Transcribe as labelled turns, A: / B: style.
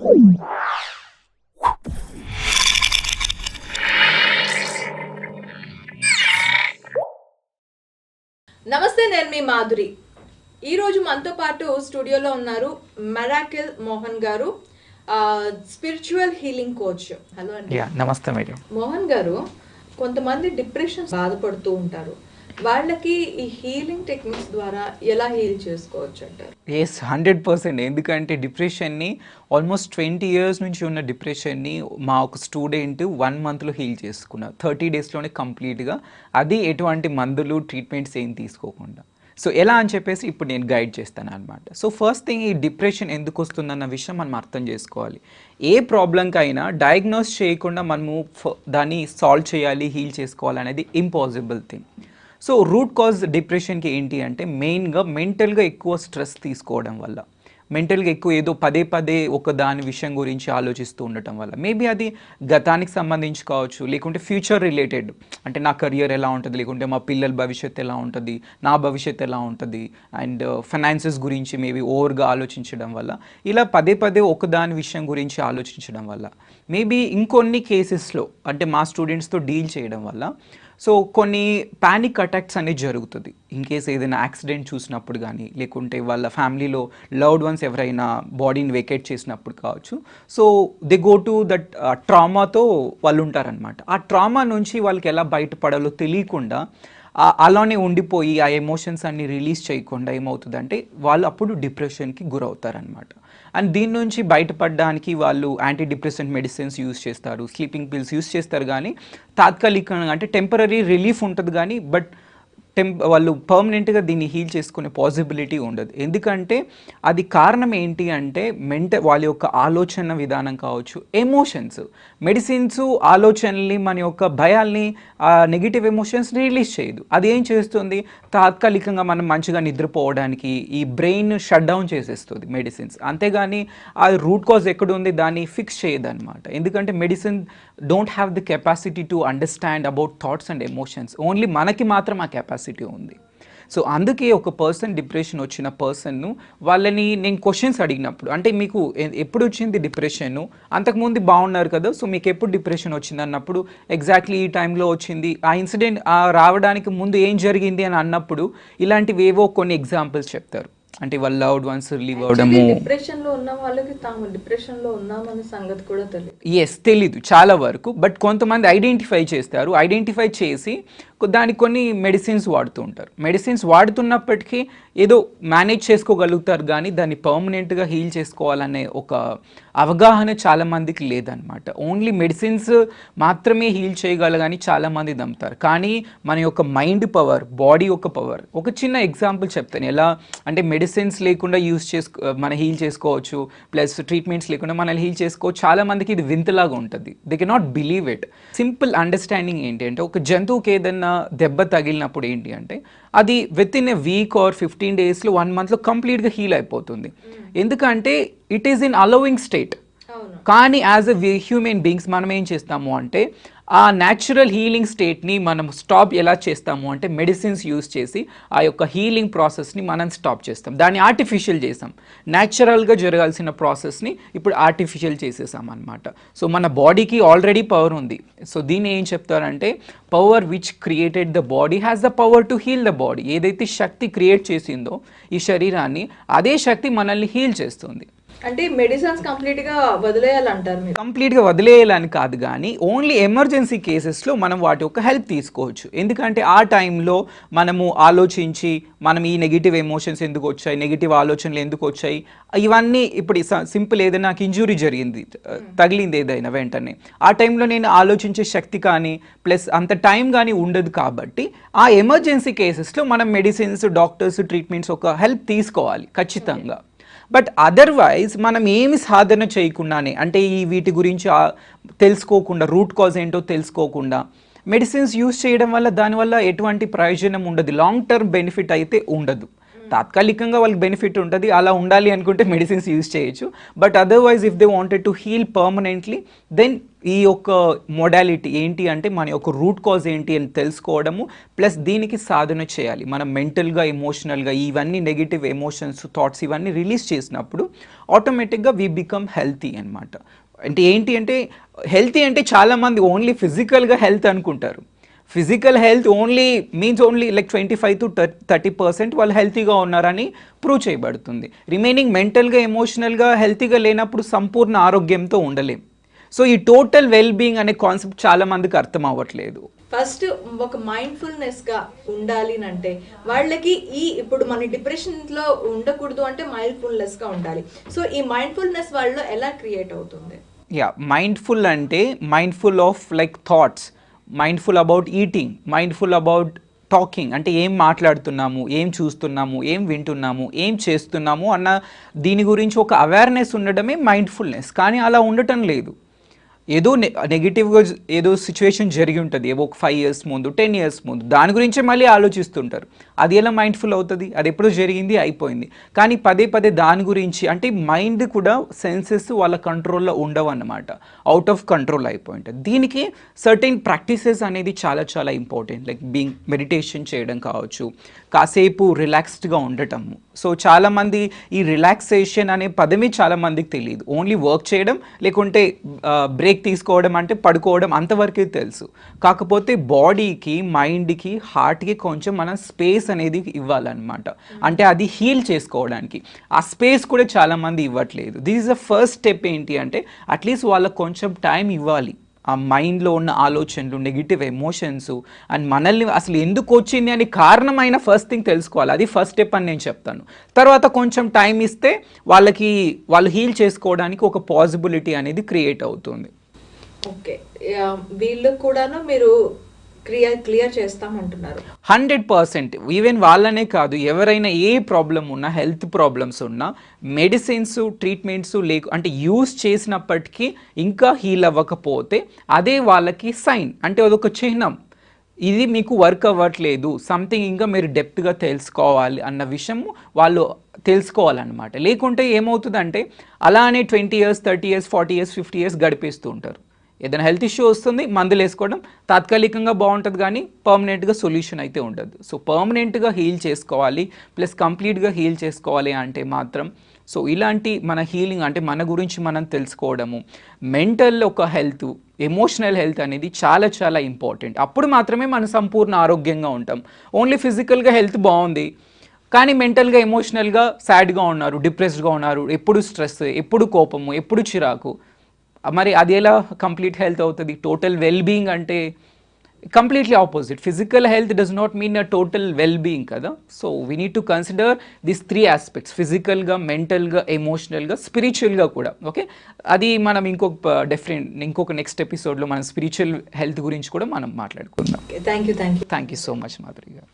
A: నమస్తే నేను మీ మాధురి. ఈరోజు మనతో పాటు స్టూడియోలో ఉన్నారు మెరాకిల్ మోహన్ గారు స్పిరిచువల్ హీలింగ్ కోచ్. హలో అండి.
B: నమస్తే మేడం.
A: మోహన్ గారు కొంతమంది డిప్రెషన్ బాధపడుతూ ఉంటారు. వాళ్ళకి ఈ హీలింగ్ టెక్నిక్స్ ద్వారా ఎలా హీల్ చేసుకోవచ్చు అంటారు?
B: ఎస్ హండ్రెడ్ పర్సెంట్ ఎందుకంటే డిప్రెషన్ని ఆల్మోస్ట్ ట్వంటీ ఇయర్స్ నుంచి ఉన్న డిప్రెషన్ని మా ఒక స్టూడెంట్ వన్ మంత్లో హీల్ చేసుకున్నారు. థర్టీ డేస్లోనే కంప్లీట్గా. అది ఎటువంటి మందులు ట్రీట్మెంట్స్ ఏం తీసుకోకుండా. సో ఎలా అని చెప్పేసి ఇప్పుడు నేను గైడ్ చేస్తాను అనమాట సో ఫస్ట్ థింగ్ ఈ డిప్రెషన్ ఎందుకు వస్తుందన్న విషయం మనం అర్థం చేసుకోవాలి. ఏ ప్రాబ్లంకైనా డయాగ్నోస్ చేయకుండా మనము దాన్ని సాల్వ్ చేయాలి హీల్ చేసుకోవాలి అనేది impossible thing so root cause డిప్రెషన్కి ఏంటి అంటే మెయిన్గా మెంటల్గా ఎక్కువ స్ట్రెస్ తీసుకోవడం వల్ల. మెంటల్గా ఎక్కువ ఏదో పదే పదే ఒక దాని విషయం గురించి ఆలోచిస్తూ ఉండటం వల్ల. మేబీ అది గతానికి సంబంధించి కావచ్చు లేకుంటే ఫ్యూచర్ రిలేటెడ్. అంటే నా కెరియర్ ఎలా ఉంటుంది లేకుంటే మా పిల్లల భవిష్యత్ ఎలా ఉంటుంది నా భవిష్యత్ ఎలా ఉంటుంది అండ్ ఫైనాన్సెస్ గురించి మేబీ ఓవర్గా ఆలోచించడం వల్ల. ఇలా పదే పదే ఒక దాని విషయం గురించి ఆలోచించడం వల్ల. మేబీ ఇంకొన్ని కేసెస్లో అంటే మా స్టూడెంట్స్తో డీల్ చేయడం వల్ల సో కొన్ని ప్యానిక్ అటాక్స్ అనేది జరుగుతుంది. ఇన్ కేస్ ఏదైనా యాక్సిడెంట్ చూసినప్పుడు కానీ లేకుంటే వాళ్ళ ఫ్యామిలీలో లవ్డ్ వన్స్ ఎవరైనా బాడీని వెకేట్ చేసినప్పుడు కావచ్చు. So they go to that ట్రామాతో వాళ్ళు ఉంటారనమాట ఆ ట్రామా నుంచి వాళ్ళకి ఎలా బయటపడాలో తెలియకుండా అలానే ఉండిపోయి ఆ ఎమోషన్స్ అన్ని రిలీజ్ చేయకుండా ఏమవుతుందంటే వాళ్ళు అప్పుడు డిప్రెషన్కి గురవుతారనమాట అండ్ దీని నుంచి బయటపడడానికి వాళ్ళు యాంటీ డిప్రెసెంట్ మెడిసిన్స్ యూస్ చేస్తారు స్లీపింగ్ పిల్స్ యూస్ చేస్తారు కానీ తాత్కాలికంగా అంటే టెంపరీ రిలీఫ్ ఉంటుంది కానీ బట్ టెంప్ వాళ్ళు పర్మనెంట్గా దీన్ని హీల్ చేసుకునే పాసిబిలిటీ ఉండదు. ఎందుకంటే అది కారణం ఏంటి అంటే మెంట వాళ్ళ యొక్క ఆలోచన విధానం కావచ్చు ఎమోషన్స్ మెడిసిన్స్ ఆలోచనల్ని మన యొక్క భయాల్ని నెగిటివ్ ఎమోషన్స్ రిలీజ్ చేయదు. అది ఏం చేస్తుంది? తాత్కాలికంగా మనం మంచిగా నిద్రపోవడానికి ఈ బ్రెయిన్ షట్ డౌన్ చేసేస్తుంది మెడిసిన్స్ అంతేగాని ఆ రూట్ కాజ్ ఎక్కడ ఉంది దాన్ని ఫిక్స్ చేయదు అనమాట ఎందుకంటే medicine don't have the capacity to understand about thoughts and emotions only మనకి మాత్రం ఆ కెపాసిటీ ఉంది. సో అందుకే ఒక పర్సన్ డిప్రెషన్ వచ్చిన పర్సన్ను వాళ్ళని నేను క్వశ్చన్స్ అడిగినప్పుడు అంటే మీకు ఎప్పుడు వచ్చింది డిప్రెషన్ అంతకుముందు బాగున్నారు కదా సో మీకు ఎప్పుడు డిప్రెషన్ వచ్చింది అన్నప్పుడు ఎగ్జాక్ట్లీ ఈ టైంలో వచ్చింది ఆ ఇన్సిడెంట్ రావడానికి ముందు ఏం జరిగింది అని అన్నప్పుడు ఇలాంటివి ఏవో కొన్ని ఎగ్జాంపుల్స్ చెప్తారు. అంటే వాళ్ళ లవ్డ్ వన్స్ రిలీవ్ అవడము.
A: డిప్రెషన్లో ఉన్న వాళ్ళకి తాము డిప్రెషన్లో ఉన్నామనే సంగతి కూడా తెలియదు
B: ఎస్ తెలీదు చాలా వరకు. బట్ కొంతమంది ఐడెంటిఫై చేస్తారు. ఐడెంటిఫై చేసి దానికి కొన్ని మెడిసిన్స్ వాడుతూ ఉంటారు. మెడిసిన్స్ వాడుతున్నప్పటికీ ఏదో మేనేజ్ చేసుకోగలుగుతారు కానీ దాన్ని పర్మనెంట్గా హీల్ చేసుకోవాలనే ఒక అవగాహన చాలా మందికి లేదనమాట ఓన్లీ మెడిసిన్స్ మాత్రమే హీల్ చేయగలగని చాలా మంది నమ్ముతారు. కానీ మన యొక్క మైండ్ పవర్ బాడీ యొక్క పవర్ ఒక చిన్న ఎగ్జాంపుల్ చెప్తాను. ఎలా అంటే మెడిసిన్స్ లేకుండా యూస్ చేసుకో మన హీల్ చేసుకోవచ్చు ప్లస్ ట్రీట్మెంట్స్ లేకుండా మనల్ని హీల్ చేసుకోవచ్చు చాలా మందికి ఇది వింతలాగా ఉంటుంది. They can not believe it simple understanding ఏంటి అంటే ఒక జంతువుకి ఏదన్నా దెబ్బ తగిలినప్పుడు ఏంటి అంటే అది with in a week or fifteen డేస్లో వన్ మంత్లో కంప్లీట్గా హీల్ అయిపోతుంది. ఎందుకంటే it is in allowing state కానీ యాజ్ ఎ హ్యూమన్ బీయింగ్స్ మనం ఏం చేస్తాము అంటే ఆ న్యాచురల్ హీలింగ్ స్టేట్ని మనం స్టాప్ ఎలా చేస్తాము అంటే మెడిసిన్స్ యూస్ చేసి ఆ యొక్క హీలింగ్ ప్రాసెస్ని మనం స్టాప్ చేస్తాం. దాన్ని ఆర్టిఫిషియల్ చేసాం. న్యాచురల్గా జరగాల్సిన ప్రాసెస్ని ఇప్పుడు ఆర్టిఫిషియల్ చేసేసాం అనమాట సో మన బాడీకి ఆల్రెడీ పవర్ ఉంది. సో దీన్ని ఏం చెప్తారంటే power which created the body has the power to heal the body ఏదైతే శక్తి క్రియేట్ చేసిందో ఈ శరీరాన్ని అదే శక్తి మనల్ని హీల్ చేస్తుంది.
A: అంటే మెడిసిన్స్ కంప్లీట్గా వదిలేయాలంటారు మీరు?
B: కంప్లీట్గా వదిలేయాలని కాదు కానీ ఓన్లీ ఎమర్జెన్సీ కేసెస్లో మనం వాటి యొక్క హెల్ప్ తీసుకోవచ్చు. ఎందుకంటే ఆ టైంలో మనము ఆలోచించి మనం ఈ నెగిటివ్ ఎమోషన్స్ ఎందుకు వచ్చాయి నెగిటివ్ ఆలోచనలు ఎందుకు వచ్చాయి ఇవన్నీ ఇప్పుడు సింపుల్ ఏదైనా నాకు ఇంజురీ జరిగింది తగిలింది ఏదైనా వెంటనే. ఆ టైంలో నేను ఆలోచించే శక్తి కానీ ప్లస్ అంత టైం కానీ ఉండదు కాబట్టి ఆ ఎమర్జెన్సీ కేసెస్లో మనం మెడిసిన్స్ డాక్టర్స్ ట్రీట్మెంట్స్ ఒక హెల్ప్ తీసుకోవాలి ఖచ్చితంగా. బట్ అదర్వైజ్ మనం ఏమి సాధన చేయకుండానే అంటే ఈ వీటి గురించి తెలుసుకోకుండా రూట్ కాజ్ ఏంటో తెలుసుకోకుండా మెడిసిన్స్ యూస్ చేయడం వల్ల దానివల్ల ఎటువంటి ప్రయోజనం ఉండదు. లాంగ్ టర్మ్ బెనిఫిట్ అయితే ఉండదు. తాత్కాలికంగా వాళ్ళకి బెనిఫిట్ ఉంటుంది. అలా ఉండాలి అనుకుంటే మెడిసిన్స్ యూజ్ చేయొచ్చు. But otherwise if they wanted to heal permanently then ఈ యొక్క మోడాలిటీ ఏంటి అంటే మన యొక్క రూట్ కాజ్ ఏంటి అని తెలుసుకోవడము ప్లస్ దీనికి సాధన చేయాలి. మనం మెంటల్గా ఎమోషనల్గా ఇవన్నీ నెగిటివ్ ఎమోషన్స్ థాట్స్ ఇవన్నీ రిలీజ్ చేసినప్పుడు ఆటోమేటిక్గా వీ బికమ్ హెల్తీ అనమాట అంటే ఏంటి అంటే హెల్తీ అంటే చాలామంది ఓన్లీ ఫిజికల్గా హెల్త్ అనుకుంటారు. Physical health only means only like twenty five to thirty percent వాళ్ళు హెల్తీగా ఉన్నారని ప్రూవ్ చేయబడుతుంది. రిమైనింగ్ మెంటల్గా ఎమోషనల్గా హెల్తీగా లేనప్పుడు సంపూర్ణ ఆరోగ్యంతో ఉండలేం. సో ఈ టోటల్ వెల్ బీయింగ్ అనే కాన్సెప్ట్ చాలా మందికి అర్థం అవ్వట్లేదు.
A: ఫస్ట్ ఒక మైండ్ఫుల్నెస్గా ఉండాలి అని అంటే వాళ్ళకి ఈ ఇప్పుడు మన డిప్రెషన్లో ఉండకూడదు అంటే మైండ్ఫుల్నెస్గా ఉండాలి. సో ఈ మైండ్ఫుల్నెస్ వాళ్ళలో ఎలా క్రియేట్ అవుతుంది?
B: యా మైండ్ఫుల్ అంటే mindful of like thoughts mindful about eating mindful about talking అంటే ఏం మాట్లాడుతున్నాము ఏం చూస్తున్నాము ఏం వింటున్నాము ఏం చేస్తున్నాము అన్న దీని గురించి ఒక అవేర్నెస్ ఉండడమే మైండ్ఫుల్నెస్ కానీ అలా ఉండటం లేదు. ఏదో నెగిటివ్గా ఏదో సిచ్యువేషన్ జరిగి ఉంటుంది. ఏవో ఒక ఫైవ్ ఇయర్స్ ముందు టెన్ ఇయర్స్ ముందు. దాని గురించే మళ్ళీ ఆలోచిస్తుంటారు. అది ఎలా మైండ్ఫుల్ అవుతుంది? అది ఎప్పుడో జరిగింది అయిపోయింది. కానీ పదే పదే దాని గురించి అంటే మైండ్ కూడా సెన్సెస్ వాళ్ళ కంట్రోల్లో ఉండవు అన్నమాట అవుట్ ఆఫ్ కంట్రోల్ అయిపోయి ఉంటుంది దీనికి సర్టెన్ ప్రాక్టీసెస్ అనేది చాలా చాలా ఇంపార్టెంట్ లైక్ బీయింగ్ మెడిటేషన్ చేయడం కావచ్చు. కాసేపు రిలాక్స్డ్గా ఉండటం సో చాలామంది ఈ రిలాక్సేషన్ అనే పదమే చాలా మందికి తెలియదు ఓన్లీ వర్క్ చేయడం లేకుంటే బ్రేక్ తీసుకోవడం అంటే పడుకోవడం అంతవరకే తెలుసు. కాకపోతే బాడీకి మైండ్కి హార్ట్కి కొంచెం మనం స్పేస్ అనేది ఇవ్వాలన్నమాట. అంటే అది హీల్ చేసుకోవడానికి. ఆ స్పేస్ కూడా చాలామంది ఇవ్వట్లేదు. This is the first step ఏంటి అంటే అట్లీస్ట్ వాళ్ళకి కొంచెం టైం ఇవ్వాలి. ఆ మైండ్లో ఉన్న ఆలోచనలు నెగిటివ్ ఎమోషన్స్ అండ్ మనల్ని అసలు ఎందుకు వచ్చింది అని కారణమైన ఫస్ట్ థింగ్ తెలుసుకోవాలి. అది ఫస్ట్ స్టెప్ అని నేను చెప్తాను. తర్వాత కొంచెం టైం ఇస్తే వాళ్ళకి వాళ్ళు హీల్ చేసుకోవడానికి ఒక పాసిబిలిటీ అనేది క్రియేట్ అవుతుంది.
A: ఓకే వీళ్ళు కూడాను మీరు clear clear చేస్తామంటున్నారు.
B: Hundred percent. Even వాళ్ళనే కాదు ఎవరైనా ఏ ప్రాబ్లం ఉన్నా హెల్త్ ప్రాబ్లమ్స్ ఉన్నా మెడిసిన్స్ ట్రీట్మెంట్స్ లేకు అంటే యూస్ చేసినప్పటికీ ఇంకా హీల్ అవ్వకపోతే అదే వాళ్ళకి సైన్. అంటే అదొక చిహ్నం. ఇది మీకు వర్క్ అవ్వట్లేదు సంథింగ్ ఇంకా మీరు డెప్త్గా తెలుసుకోవాలి అన్న విషయం వాళ్ళు తెలుసుకోవాలన్నమాట. లేకుంటే ఏమవుతుందంటే అలానే twenty years thirty years forty years fifty years గడిపేస్తూ ఉంటారు. ఏదైనా హెల్త్ ఇష్యూ వస్తుంది మందులు వేసుకోవడం తాత్కాలికంగా బాగుంటుంది కానీ పర్మనెంట్గా సొల్యూషన్ అయితే ఉండదు. సో పర్మనెంట్గా హీల్ చేసుకోవాలి ప్లస్ కంప్లీట్గా హీల్ చేసుకోవాలి అంటే మాత్రం సో ఇలాంటి మన హీలింగ్ అంటే మన గురించి మనం తెలుసుకోవడము మెంటల్ ఒక హెల్త్ ఎమోషనల్ హెల్త్ అనేది చాలా చాలా ఇంపార్టెంట్. అప్పుడు మాత్రమే మనం సంపూర్ణ ఆరోగ్యంగా ఉంటాం. ఓన్లీ ఫిజికల్గా హెల్త్ బాగుంది కానీ మెంటల్గా ఎమోషనల్గా సాడ్గా ఉన్నారు డిప్రెస్డ్గా ఉన్నారు ఎప్పుడు స్ట్రెస్ ఎప్పుడు కోపము ఎప్పుడు చిరాకు. మరి అది ఎలా కంప్లీట్ హెల్త్ అవుతుంది? టోటల్ వెల్ బీయింగ్ అంటే completely opposite physical health does not mean a total well being కదా so we need to consider this three aspects ఫిజికల్గా మెంటల్గా ఎమోషనల్గా స్పిరిచువల్గా కూడా ఓకే అది మనం ఇంకొక డిఫరెంట్ ఇంకొక నెక్స్ట్ ఎపిసోడ్లో మనం స్పిరిచువల్ హెల్త్ గురించి కూడా మనం మాట్లాడుకుందాం.
A: Okay thank you thank you
B: thank you so much Madhuri గారు.